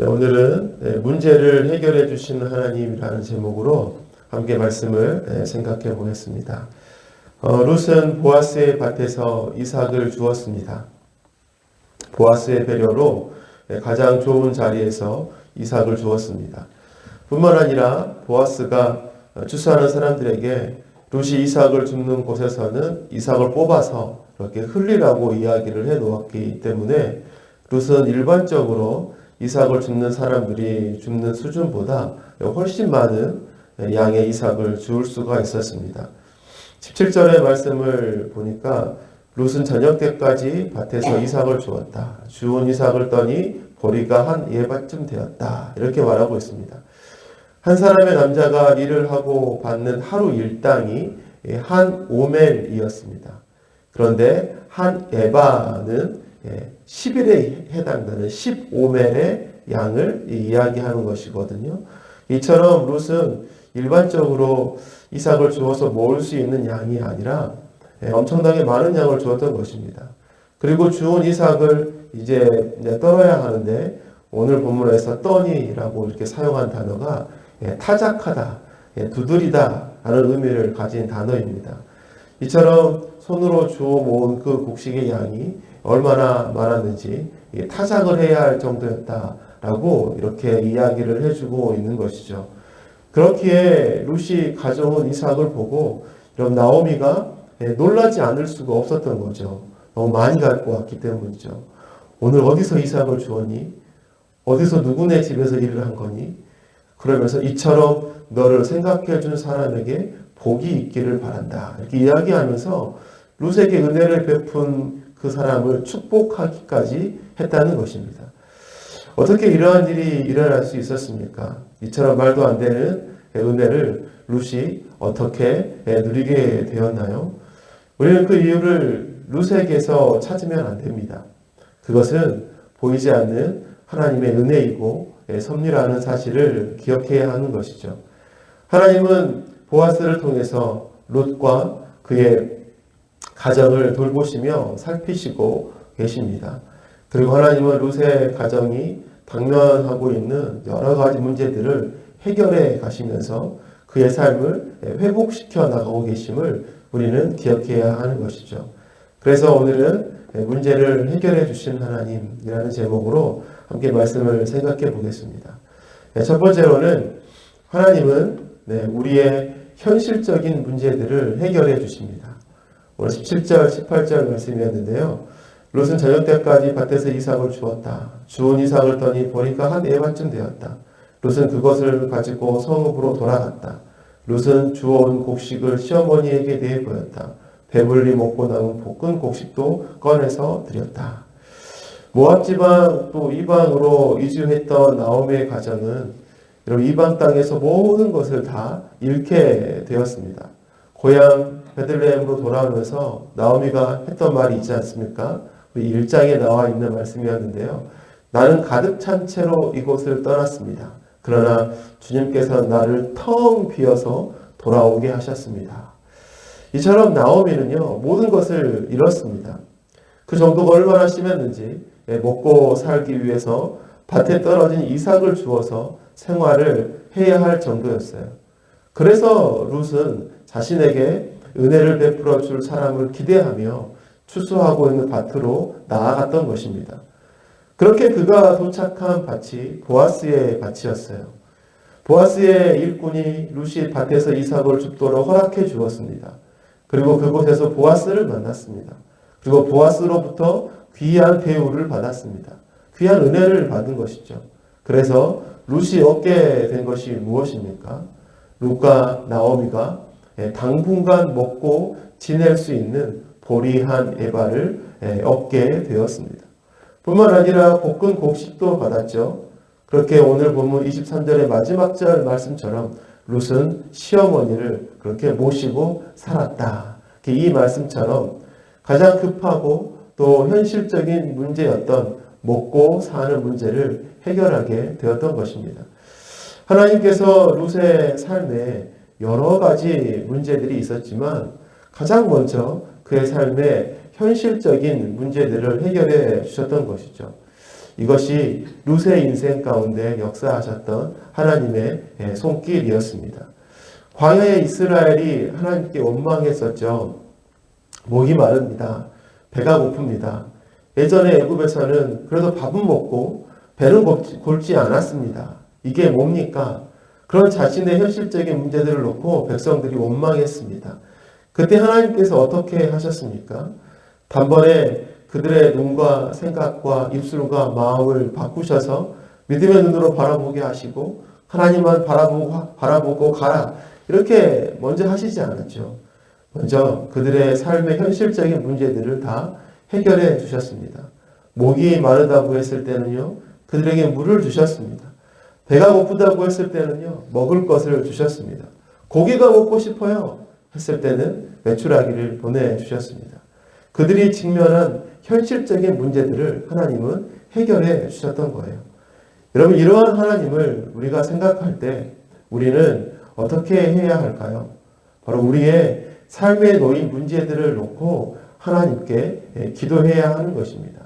네, 오늘은 네, 문제를 해결해 주시는 하나님이라는 제목으로 함께 말씀을 네, 생각해 보겠습니다. 어, 룻은 보아스의 밭에서 이삭을 주었습니다. 보아스의 배려로 네, 가장 좋은 자리에서 이삭을 주었습니다. 뿐만 아니라 보아스가 추수하는 사람들에게 룻이 이삭을 줍는 곳에서는 이삭을 뽑아서 이렇게 흘리라고 이야기를 해 놓았기 때문에 룻은 일반적으로 이삭을 줍는 사람들이 줍는 수준보다 훨씬 많은 양의 이삭을 주울 수가 있었습니다. 17절의 말씀을 보니까 룻은 저녁 때까지 밭에서 이삭을 주었다. 주운 이삭을 떠니 보리가 한 예밭쯤 되었다. 이렇게 말하고 있습니다. 한 사람의 남자가 일을 하고 받는 하루 일당이 한 오멜이었습니다. 그런데 한 에바는 10일에 해당되는 15멜의 양을 이야기하는 것이거든요. 이처럼 룻은 일반적으로 이삭을 주어서 모을 수 있는 양이 아니라 엄청나게 많은 양을 주었던 것입니다. 그리고 주운 이삭을 이제 떨어야 하는데 오늘 본문에서 떠니라고 이렇게 사용한 단어가 타작하다, 두드리다 라는 의미를 가진 단어입니다. 이처럼 손으로 주워 모은 그 곡식의 양이 얼마나 많았는지 타작을 해야 할 정도였다라고 이렇게 이야기를 해주고 있는 것이죠. 그렇기에 룻이 가져온 이삭을 보고 그럼 나오미가 놀라지 않을 수가 없었던 거죠. 너무 많이 갖고 왔기 때문이죠. 오늘 어디서 이삭을 주었니? 어디서 누구네 집에서 일을 한 거니? 그러면서 이처럼 너를 생각해 준 사람에게 복이 있기를 바란다. 이렇게 이야기하면서 룻에게 은혜를 베푼 그 사람을 축복하기까지 했다는 것입니다. 어떻게 이러한 일이 일어날 수 있었습니까? 이처럼 말도 안 되는 은혜를 룻이 어떻게 누리게 되었나요? 우리는 그 이유를 룻에게서 찾으면 안 됩니다. 그것은 보이지 않는 하나님의 은혜이고 섭리라는 사실을 기억해야 하는 것이죠. 하나님은 보아스를 통해서 롯과 그의 가정을 돌보시며 살피시고 계십니다. 그리고 하나님은 롯의 가정이 당면하고 있는 여러 가지 문제들을 해결해 가시면서 그의 삶을 회복시켜 나가고 계심을 우리는 기억해야 하는 것이죠. 그래서 오늘은 문제를 해결해 주신 하나님이라는 제목으로 함께 말씀을 생각해 보겠습니다. 첫 번째로는 하나님은 우리의 현실적인 문제들을 해결해 주십니다. 오늘 17절, 18절 말씀이었는데요. 롯은 저녁 때까지 밭에서 이삭을 주었다. 주운 이삭을 떠니 보니까 한 에반쯤 되었다. 롯은 그것을 가지고 성읍으로 돌아갔다. 롯은 주워온 곡식을 시어머니에게 내어 보였다. 배불리 먹고 남은 볶은 곡식도 꺼내서 드렸다. 모압 지방 또 이방으로 이주했던 나오미의 가정은 이런 이방 땅에서 모든 것을 다 잃게 되었습니다. 고향 베들레헴으로 돌아오면서 나오미가 했던 말이 있지 않습니까? 우리 1장에 나와 있는 말씀이었는데요. 나는 가득 찬 채로 이곳을 떠났습니다. 그러나 주님께서 나를 텅 비어서 돌아오게 하셨습니다. 이처럼 나오미는요, 모든 것을 잃었습니다. 그 정도가 얼마나 심했는지, 먹고 살기 위해서 밭에 떨어진 이삭을 주어서 생활을 해야 할 정도였어요. 그래서 룻은 자신에게 은혜를 베풀어 줄 사람을 기대하며 추수하고 있는 밭으로 나아갔던 것입니다. 그렇게 그가 도착한 밭이 보아스의 밭이었어요. 보아스의 일꾼이 루시 밭에서 이삭을 줍도록 허락해 주었습니다. 그리고 그곳에서 보아스를 만났습니다. 그리고 보아스로부터 귀한 대우를 받았습니다. 귀한 은혜를 받은 것이죠. 그래서 룻이 얻게 된 것이 무엇입니까? 룻과 나오미가 당분간 먹고 지낼 수 있는 보리한 에바를 얻게 되었습니다. 뿐만 아니라 볶은 곡식도 받았죠. 그렇게 오늘 본문 23절의 마지막 절 말씀처럼 룻은 시어머니를 그렇게 모시고 살았다. 이 말씀처럼 가장 급하고 또 현실적인 문제였던 먹고 사는 문제를 해결하게 되었던 것입니다. 하나님께서 룻의 삶에 여러 가지 문제들이 있었지만 가장 먼저 그의 삶에 현실적인 문제들을 해결해 주셨던 것이죠. 이것이 룻의 인생 가운데 역사하셨던 하나님의 예, 손길이었습니다. 광야의 이스라엘이 하나님께 원망했었죠. 목이 마릅니다. 배가 고픕니다. 예전에 애굽에서는 그래도 밥은 먹고 골지, 골지 않았습니다. 이게 뭡니까? 그런 자신의 현실적인 문제들을 놓고 백성들이 원망했습니다. 그때 하나님께서 어떻게 하셨습니까? 단번에 그들의 눈과 생각과 입술과 마음을 바꾸셔서 믿음의 눈으로 바라보게 하시고 하나님만 바라보고, 바라보고 가라. 이렇게 먼저 하시지 않았죠. 먼저 그들의 삶의 현실적인 문제들을 다 해결해 주셨습니다. 목이 마르다고 했을 때는요, 그들에게 물을 주셨습니다. 배가 고프다고 했을 때는요, 먹을 것을 주셨습니다. 고기가 먹고 싶어요 했을 때는 메추라기를 보내주셨습니다. 그들이 직면한 현실적인 문제들을 하나님은 해결해 주셨던 거예요. 여러분, 이러한 하나님을 우리가 생각할 때 우리는 어떻게 해야 할까요? 바로 우리의 삶에 놓인 문제들을 놓고 하나님께 기도해야 하는 것입니다.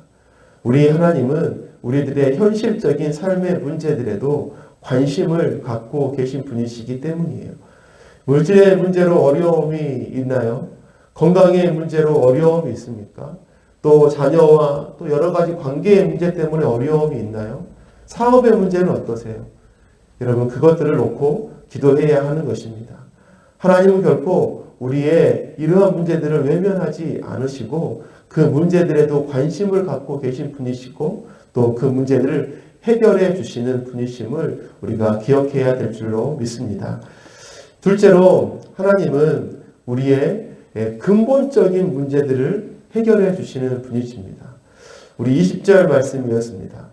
우리 하나님은 우리들의 현실적인 삶의 문제들에도 관심을 갖고 계신 분이시기 때문이에요. 물질의 문제로 어려움이 있나요? 건강의 문제로 어려움이 있습니까? 또 자녀와 또 여러 가지 관계의 문제 때문에 어려움이 있나요? 사업의 문제는 어떠세요? 여러분 그것들을 놓고 기도해야 하는 것입니다. 하나님은 결코 우리의 이러한 문제들을 외면하지 않으시고 그 문제들에도 관심을 갖고 계신 분이시고 또 그 문제들을 해결해 주시는 분이심을 우리가 기억해야 될 줄로 믿습니다. 둘째로 하나님은 우리의 근본적인 문제들을 해결해 주시는 분이십니다. 우리 20절 말씀이었습니다.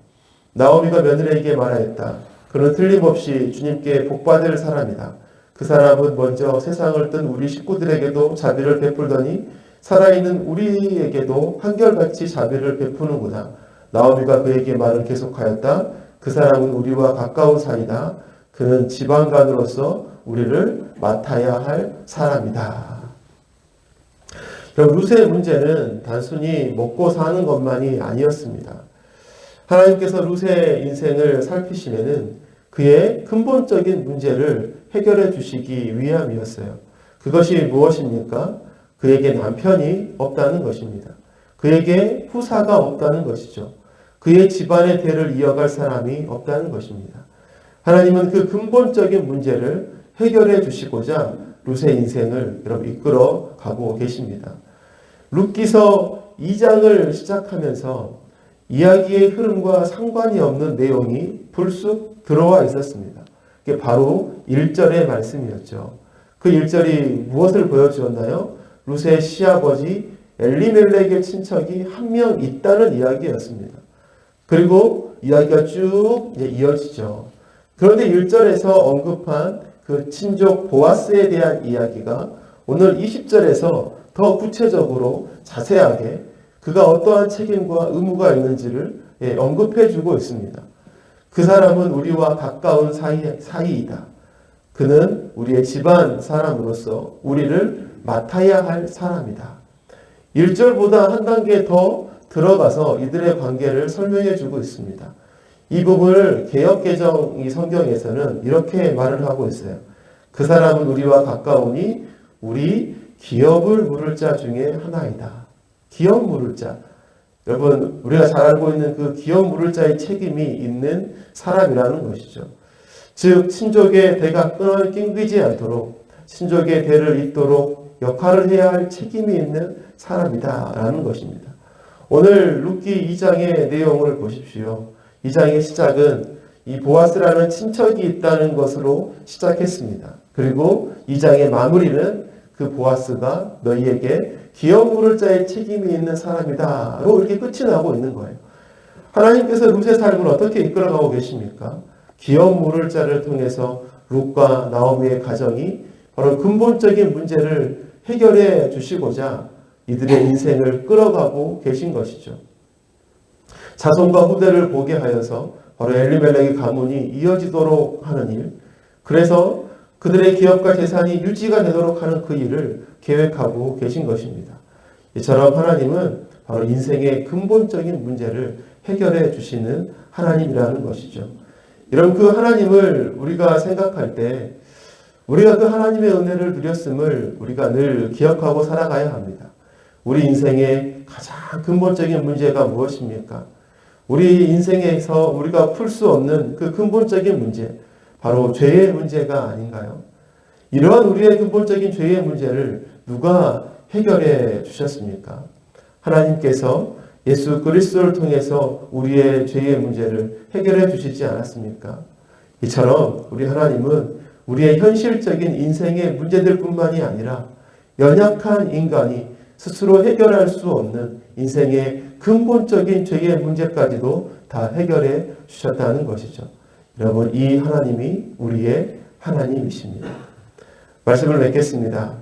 나오미가 며느리에게 말하였다. 그는 틀림없이 주님께 복받을 사람이다. 그 사람은 먼저 세상을 뜬 우리 식구들에게도 자비를 베풀더니 살아있는 우리에게도 한결같이 자비를 베푸는구나. 나오미가 그에게 말을 계속하였다. 그 사람은 우리와 가까운 사이다. 그는 지방간으로서 우리를 맡아야 할 사람이다. 그럼 루스의 문제는 단순히 먹고 사는 것만이 아니었습니다. 하나님께서 루스의 인생을 살피시면은 그의 근본적인 문제를 해결해 주시기 위함이었어요. 그것이 무엇입니까? 그에게 남편이 없다는 것입니다. 그에게 후사가 없다는 것이죠. 그의 집안의 대를 이어갈 사람이 없다는 것입니다. 하나님은 그 근본적인 문제를 해결해 주시고자 룻의 인생을 여러분 이끌어 가고 계십니다. 룻기서 2장을 시작하면서 이야기의 흐름과 상관이 없는 내용이 불쑥 들어와 있었습니다. 그게 바로 1절의 말씀이었죠. 그 1절이 무엇을 보여주었나요? 룻의 시아버지 엘리멜렉의 친척이 한 명 있다는 이야기였습니다. 그리고 이야기가 쭉 이어지죠. 그런데 1절에서 언급한 그 친족 보아스에 대한 이야기가 오늘 20절에서 더 구체적으로 자세하게 그가 어떠한 책임과 의무가 있는지를 예, 언급해 주고 있습니다. 그 사람은 우리와 가까운 사이, 사이이다. 그는 우리의 집안 사람으로서 우리를 맡아야 할 사람이다. 1절보다 한 단계 더 들어가서 이들의 관계를 설명해 주고 있습니다. 이 부분을 개혁개정 이 성경에서는 이렇게 말을 하고 있어요. 그 사람은 우리와 가까우니 우리 기업을 물을 자 중에 하나이다. 기업 물을 자. 여러분, 우리가 잘 알고 있는 그 기업 물을 자의 책임이 있는 사람이라는 것이죠. 즉, 친족의 대가 끊어 낑기지 않도록, 친족의 대를 잇도록 역할을 해야 할 책임이 있는 사람이다라는 것입니다. 오늘 루키 2장의 내용을 보십시오. 2장의 시작은 이 보아스라는 친척이 있다는 것으로 시작했습니다. 그리고 2장의 마무리는 그 보아스가 너희에게 기업 물을 자의 책임이 있는 사람이다로 이렇게 끝이 나고 있는 거예요. 하나님께서 룻의 삶을 어떻게 이끌어가고 계십니까? 기업 물을 자를 통해서 룻과 나오미의 가정이 바로 근본적인 문제를 해결해 주시고자 이들의 인생을 끌어가고 계신 것이죠. 자손과 후대를 보게 하여서 바로 엘리멜렉의 가문이 이어지도록 하는 일. 그래서 그들의 기업과 재산이 유지가 되도록 하는 그 일을 계획하고 계신 것입니다. 이처럼 하나님은 바로 인생의 근본적인 문제를 해결해 주시는 하나님이라는 것이죠. 이런 그 하나님을 우리가 생각할 때 우리가 그 하나님의 은혜를 누렸음을 우리가 늘 기억하고 살아가야 합니다. 우리 인생의 가장 근본적인 문제가 무엇입니까? 우리 인생에서 우리가 풀 수 없는 그 근본적인 문제, 바로 죄의 문제가 아닌가요? 이러한 우리의 근본적인 죄의 문제를 누가 해결해 주셨습니까? 하나님께서 예수 그리스도를 통해서 우리의 죄의 문제를 해결해 주시지 않았습니까? 이처럼 우리 하나님은 우리의 현실적인 인생의 문제들뿐만이 아니라 연약한 인간이 스스로 해결할 수 없는 인생의 근본적인 죄의 문제까지도 다 해결해 주셨다는 것이죠. 여러분, 이 하나님이 우리의 하나님이십니다. 말씀을 맺겠습니다.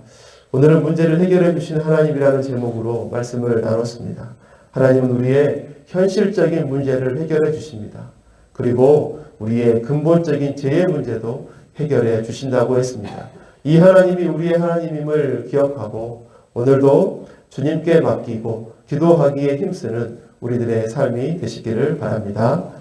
오늘은 문제를 해결해 주신 하나님이라는 제목으로 말씀을 나눴습니다. 하나님은 우리의 현실적인 문제를 해결해 주십니다. 그리고 우리의 근본적인 죄의 문제도 해결해 주신다고 했습니다. 이 하나님이 우리의 하나님임을 기억하고 오늘도 주님께 맡기고 기도하기에 힘쓰는 우리들의 삶이 되시기를 바랍니다.